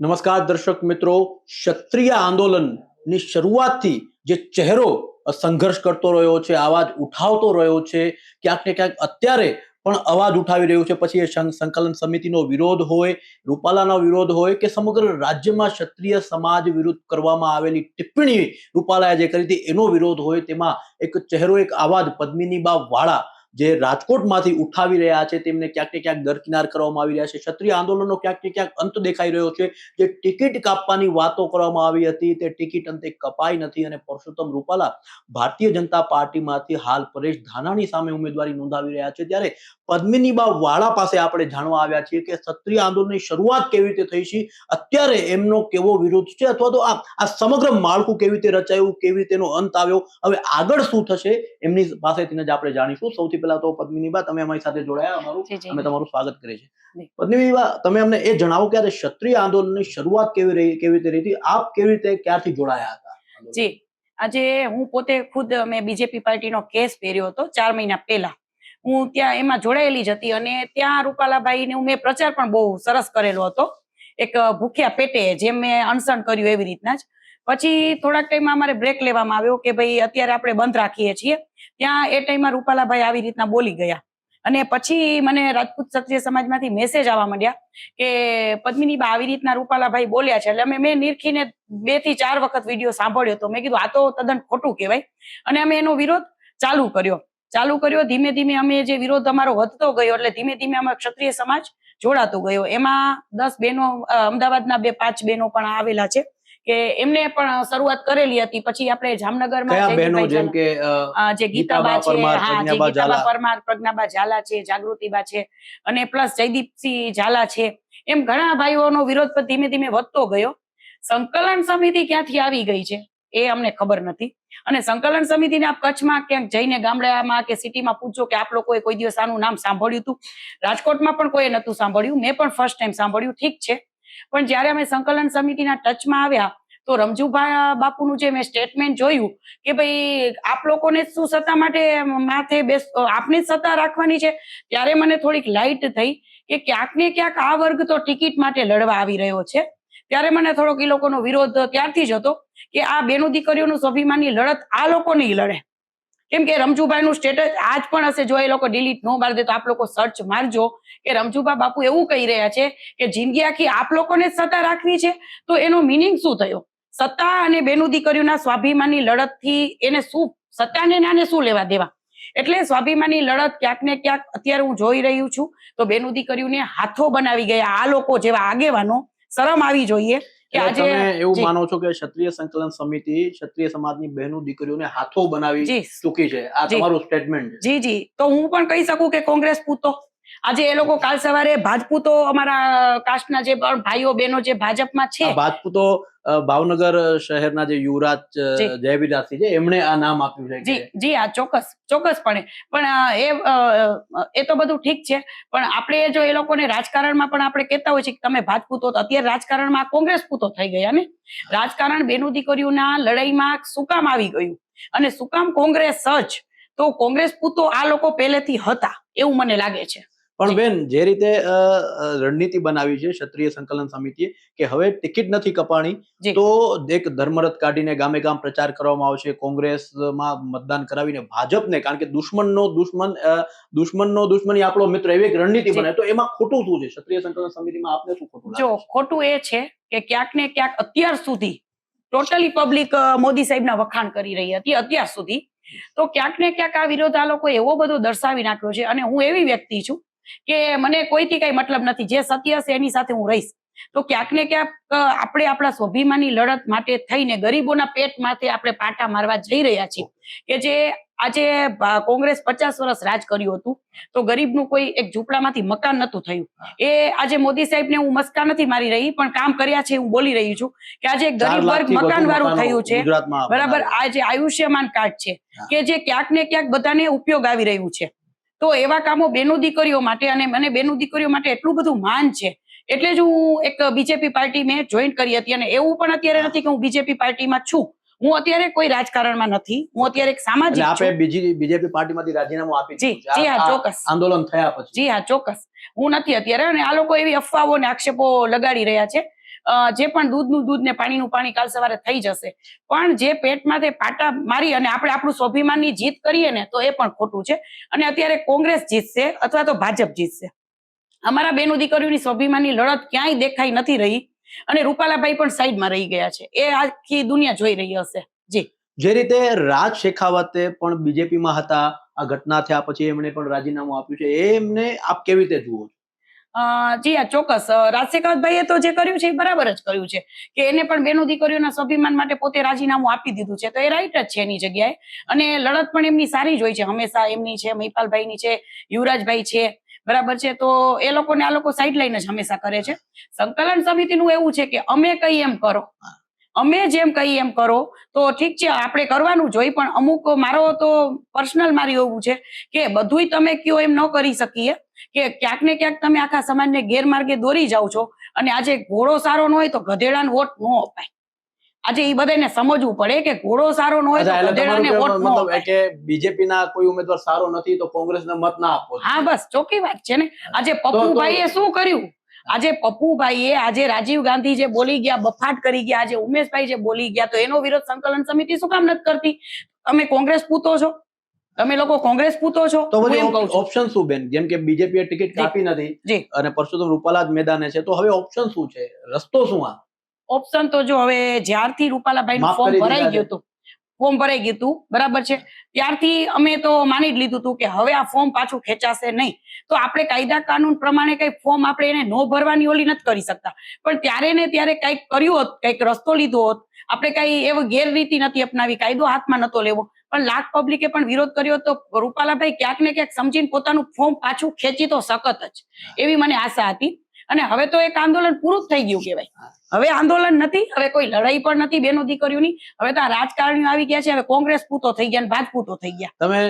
નમસ્કાર દર્શક મિત્રો, ક્ષત્રિય આંદોલનની શરૂઆતથી જે ચહેરો સંઘર્ષ કરતો રહ્યો છે અવાજ ઉઠાવતો રહ્યો છે, ક્યાંક ને ક્યાંક અત્યારે પણ અવાજ ઉઠાવી રહ્યું છે. પછી એ સંકલન સમિતિનો વિરોધ હોય, રૂપાલાનો વિરોધ હોય કે સમગ્ર રાજ્યમાં ક્ષત્રિય સમાજ વિરુદ્ધ કરવામાં આવેલી ટિપ્પણી રૂપાલાએ જે કરી હતી, એનો વિરોધ હોય, તેમાં એક ચહેરો, એક આવાજ પદ્મિની બા વાળા જે રાજકોટમાંથી ઉઠાવી રહ્યા છે, તેમને ક્યાંક ને ક્યાંક દરકિનાર કરવામાં આવી રહ્યા છે. ક્ષત્રિય આંદોલનનો ક્યાંક ને ક્યાંક અંત દેખાઈ રહ્યો છે. જે ટિકિટ કાપવાની વાતો કરવામાં આવી હતી, તે ટિકિટ અંતે કપાઈ નથી અને પરસોત્તમ રૂપાલા ભારતીય જનતા પાર્ટીમાંથી હાલ પરેશ ધાનાણી સામે ઉમેદવારી નોંધાવી રહ્યા છે. ત્યારે પદ્મિનીબા વાળા પાસે આપણે જાણવા આવ્યા છીએ કે ક્ષત્રિય આંદોલનની શરૂઆત કેવી રીતે થઈ છે, અત્યારે એમનો કેવો વિરોધ છે અથવા તો આ આ સમગ્ર માળખું કેવી રીતે રચાયું, કેવી રીતે એનો અંત આવ્યો, હવે આગળ શું થશે, એમની પાસેથી જ આપણે જાણીશું. સૌથી પહેલા તો પદ્મિનીબા તમે અમારી સાથે જોડાયા અમારું. અમે તમારું સ્વાગત કરીએ છીએ. પદ્મિનીબા તમે અમને એ જણાવો કે આ ક્ષત્રિય આંદોલનની શરૂઆત કેવી રહી કેવી રીતે રહી આપ કેવી રીતે ક્યારથી જોડાયા હતા? જી. આજે હું પોતે ખુદ મેં બીજેપી પાર્ટીનો કેસ પહેર્યો હતો ચાર મહિના પહેલા. હું ત્યાં એમાં જોડાયેલી જ હતી અને ત્યાં રૂપાલાભાઈને હું મેં પ્રચાર પણ બહુ સરસ કરેલો હતો. એક ભૂખ્યા પેટે જેમ મેં અનશન કર્યું એવી રીતના જ. પછી થોડાક ટાઈમમાં અમારે બ્રેક લેવામાં આવ્યો કે ભાઈ અત્યારે આપણે બંધ રાખીએ છીએ. ત્યાં એ ટાઈમમાં રૂપાલાભાઈ આવી રીતના બોલી ગયા. અને પછી મને રાજપૂત ક્ષત્રિય સમાજમાંથી મેસેજ આવવા માંડ્યા કે પદ્મિની બા આવી રીતના રૂપાલાભાઈ બોલ્યા છે. એટલે અમે મેં નિરખીને બેથી ચાર વખત વીડિયો સાંભળ્યો તો મેં કીધું, આ તો તદ્દન ખોટું કહેવાય. અને અમે એનો વિરોધ ચાલુ કર્યો. ચાલુ કર્યો, ધીમે ધીમે અમે જે વિરોધ અમારો વધતો ગયો એટલે ધીમે ધીમે અમે ક્ષત્રિય સમાજ જોડાતો ગયો. એમાં દસ બહેનો અમદાવાદના બે પાંચ બહેનો પણ આવેલા છે. કે એમને પણ શરૂઆત કરેલી હતી. પછી આપણે જામનગરમાં બહેનો? જેમ કે અ, અ, જે ગીતાબા છે હા જે ગીતાબા પરમાર પ્રજ્ઞાબા ઝાલા છે જાગૃતિબા છે અને પ્લસ જયદીપસિંહ ઝાલા છે. એમ ઘણા ભાઈઓનો વિરોધ પણ ધીમે ધીમે વધતો ગયો. સંકલન સમિતિ ક્યાંથી આવી ગઈ છે? એ અમને ખબર નથી. અને સંકલન સમિતિને આપ કચ્છમાં ક્યાંક જઈને ગામડામાં કે સિટીમાં પૂછો કે આપ લોકોએ કોઈ દિવસ આનું નામ સાંભળ્યું હતું? રાજકોટમાં પણ કોઈએ નતું સાંભળ્યું. મેં પણ ફર્સ્ટ ટાઈમ સાંભળ્યું. ઠીક છે. પણ જ્યારે અમે સંકલન સમિતિના ટચમાં આવ્યા, તો રમજુભાઈ બાપુનું જે મેં સ્ટેટમેન્ટ જોયું કે ભાઈ, આપ લોકોને શું સત્તા માટે માથે બેસ આપને જ સત્તા રાખવાની છે? ત્યારે મને થોડીક લાઇટ થઈ કે ક્યાંક ને ક્યાંક આ વર્ગ તો ટિકિટ માટે લડવા આવી રહ્યો છે. ત્યારે મને થોડોક એ લોકોનો વિરોધ ત્યારથી જ હતો કે આ બેનો દીકરીઓનું સ્વાભિમાનની લડત આ લોકો નહીં લડે. કેમ કે રમજુભાઈનું સ્ટેટસ આજ પણ હશે, જો એ લોકો ડિલીટ ન મારી દે તો આપ લોકો સર્ચ મારજો. કે રમજુભા બાપુ એવું કહી રહ્યા છે કે જિંદગી આખી આપ લોકોને સત્તા રાખવી છે, તો એનો મિનિંગ શું થયો? સત્તા અને બેનુ દીકરીઓના સ્વાભિમાનની લડતથી એને શું, સત્તાને નાને શું લેવા દેવા? એટલે સ્વાભિમાની લડત ક્યાંક ને ક્યાંક અત્યારે હું જોઈ રહ્યું છું, તો બેનુ દીકરીઓને હાથો બનાવી ગયા આ લોકો જેવા આગેવાનો, શરમ આવી જોઈએ. તમે એવું માનો છો કે ક્ષત્રિય સંકલન સમિતિ ક્ષત્રિય સમાજની બહેનો દીકરીઓને હાથો બનાવી ચૂકી છે. આ. તમારું સ્ટેટમેન્ટ જી જી. તો હું પણ કહી શકું કે કોંગ્રેસ પૂતો. આજે એ લોકો કાલ સવારે ભાજપૂતો અમારા કાસ્ટના જે પણ ભાઈઓ બહેનો જે ભાજપમાં છે ભાજપૂતો ભાવનગર શહેરના જે યુવરાજ જયવીરદાસજી છે એમણે આ નામ આપ્યું છે જી હા ચોક્કસ ચોક્કસપણે. પણ એ એ તો બધું ઠીક છે પણ આપણે જો એ લોકોને રાજકારણમાં પણ આપણે કહેતા હોય છે કે તમે ભાજપૂતો તો અત્યારે રાજકારણમાં કોંગ્રેસ પૂતો થઈ ગયા ને? રાજકારણ બેનું દીકરીઓના લડાઈમાં શું કામ આવી ગયું. અને શું કામ કોંગ્રેસ જ. તો કોંગ્રેસ પૂતો આ લોકો પહેલેથી હતા એવું મને લાગે છે. પણ બેન જે રીતે રણનીતિ બનાવી છે ક્ષત્રિય સંકલન સમિતિએ કે હવે ટિકિટ નથી કપાણી. તો એક ધર્મરથ કાઢીને ગામે ગામ પ્રચાર કરવામાં આવશે કોંગ્રેસમાં મતદાન કરાવીને ભાજપને કારણ કે દુશ્મનનો દુશ્મન દુશ્મનનો દુશ્મન આપણો મિત્ર એવી એક રણનીતિ. બને તો એમાં ખોટું શું છે ક્ષત્રિય સંકલન સમિતિમાં આપને શું ખોટું જો ખોટું એ છે કે ક્યાંક ને ક્યાંક અત્યાર સુધી ટોટલી પબ્લિક મોદી સાહેબના વખાણ કરી રહી હતી અત્યાર સુધી તો ક્યાંક ને ક્યાંક આ વિરોધ આ લોકો એવો બધો દર્શાવી નાખ્યો છે અને હું એવી વ્યક્તિ છું કે મને કોઈથી કઈ મતલબ નથી. જે સત્ય છે એની સાથે હું રહીશ. તો ક્યાંક ને ક્યાંક આપણે આપણા સ્વાભિમાની લડત માટે થઈને ગરીબોના પેટ માથે આપણે પાટા મારવા જઈ રહ્યા છીએ. કે જે આજે કોંગ્રેસ પચાસ વર્ષ રાજ કર્યું હતું તો ગરીબનું કોઈ એક ઝૂંપડામાંથી મકાન નતું થયું. એ આજે મોદી સાહેબને હું મસ્કા નથી મારી રહી પણ કામ કર્યા છે હું બોલી રહી છું કે આજે ગરીબ વર્ગ મકાન વાળું થયું છે. બરાબર. આ જે આયુષ્યમાન કાર્ડ છે. કે જે ક્યાંક ને ક્યાંક બધાને ઉપયોગ આવી રહ્યું છે. તો એવા કામો બેનો દીકરીઓ માટે અને મને બેનો દીકરીઓ માટે એટલું બધું માન છે. એટલે જ હું એક બીજેપી પાર્ટી મેં જોઈન કરી હતી અને એવું પણ અત્યારે નથી કે હું બીજેપી પાર્ટીમાં છું. હું અત્યારે કોઈ રાજકારણમાં નથી. હું અત્યારે એક સામાજિક આપે બીજી બીજેપી પાર્ટીમાંથી રાજીનામું આપી જી. જી આ- હા ચોક્કસ. આંદોલન થયા પછી. જી હા ચોક્કસ. હું નથી અત્યારે અને આ લોકો એવી અફવાઓ ને આક્ષેપો લગાડી રહ્યા છે. જે પણ દૂધનું દૂધ ને પાણીનું પાણી કાલ સવારે થઈ જશે. પણ જે પેટમાં તે પાટા મારી અને આપણે આપણું સ્વાભિમાનની જીત કરીએ ને, તો એ પણ ખોટું છે. અને અત્યારે કોંગ્રેસ જીતશે અથવા તો ભાજપ જીતશે. અમારા બેનો દીકરીઓની સ્વાભિમાનની લડત ક્યાંય દેખાઈ નથી રહી અને રૂપાલાભાઈ પણ સાઈડમાં રહી ગયા છે. એ આખી દુનિયા જોઈ રહી હશે. જી. જે રીતે રાજ શેખાવતે પણ બીજેપીમાં હતા, આ ઘટના થયા પછી એમણે પણ રાજીનામું આપ્યું છે. એમને આપ કેવી રીતે જુઓ છો? જી આ ચોક્કસ. રાજશેખાવતભાઈએ તો જે કર્યું છે એ બરાબર જ કર્યું છે કે એને પણ બેનો દીકરીઓના સ્વાભિમાન માટે પોતે રાજીનામું આપી દીધું છે. તો એ રાઈટ જ છે એની જગ્યાએ. અને લડત પણ એમની સારી જ હોય છે. હંમેશા એમની છે, મહિપાલભાઈની છે, યુવરાજભાઈ છે, બરાબર છે. તો એ લોકોને આ લોકો સાઈડ લઈને જ હંમેશા કરે છે. સંકલન સમિતિનું એવું છે કે અમે કઈ એમ કરો. અમે જેમ કહીએ એમ કરો. તો ઠીક છે આપણે કરવાનું જોઈએ પણ અમુક મારો તો પર્સનલ મારી એવું છે કે બધુંય તમે કયો એમ ન કરી શકીએ. કે ક્યાંક ને ક્યાંક તમે આખા સમાજને ગેરમાર્ગે દોરી જાઓ છો અને આજે ઘોડો સારો ન હોય તો ગધેડાને વોટ ન અપાય. આજે એ બધાને સમજવું પડે કે ઘોડો સારો ન હોય તો ગધેડાને વોટ ન અપાય. કે બીજેપીના કોઈ ઉમેદવાર સારો નથી તો કોંગ્રેસને મત ના આપો હા બસ ચોખ્ખી વાત છે ને. આજે પપ્પુભાઈએ શું કર્યું? આજે પપ્પુભાઈએ આજે રાજીવ ગાંધી જે બોલી ગયા બફાટ કરી ગયા આજે ઉમેશભાઈ જે બોલી ગયા તો એનો વિરોધ સંકલન સમિતિ શું કામ નથી કરતી? તમે કોંગ્રેસ પૂતો છો? તમે લોકો કોંગ્રેસ પૂતો છો? તો ઓપ્શન શું બેન? જેમ કે બીજેપી ટિકિટ. કાપી નથી. અને પરસોત્તમ રૂપાલા જ મેદાને છે તો હવે ઓપ્શન શું છે? રસ્તો શું આ? ઓપ્શન તો જો હવે જ્યારથી રૂપાલાભાઈ નું ફોર્મ ભરાઈ ગયું હતું. ફોર્મ ભરાઈ ગયું હતું બરાબર છે? ત્યારથી અમે તો માની જ લીધું હતું કે હવે આ ફોર્મ પાછું ખેંચાશે નહીં. તો આપણે કાયદા કાનૂન પ્રમાણે કઈ ફોર્મ આપણે એને નો ભરવાની ઓલી નથી કરી શકતા. પણ ત્યારે ને ત્યારે કંઈક કર્યું હોત, કંઈક રસ્તો લીધો હોત, આપણે કઈ એવો ગેરરીતિ નથી અપનાવી, કાયદો હાથમાં નતો લેવો. પણ લાખ પબ્લિકે પણ વિરોધ કર્યો તો રૂપાલાભાઈ ક્યાંક ને ક્યાંક સમજીને પોતાનું ફોર્મ પાછું ખેંચી તો સખત જ. એવી મને આશા હતી. અને હવે તો એક આંદોલન પૂરું થઈ ગયું કહેવાય. હવે આંદોલન નથી, હવે કોઈ લડાઈ પણ નથી, બેનો દીકરીઓની. હવે તો આ રાજકારણીઓ આવી ગયા છે, હવે કોંગ્રેસ પૂતો થઈ ગયા અને ભાજપૂતો થઈ ગયા. તમે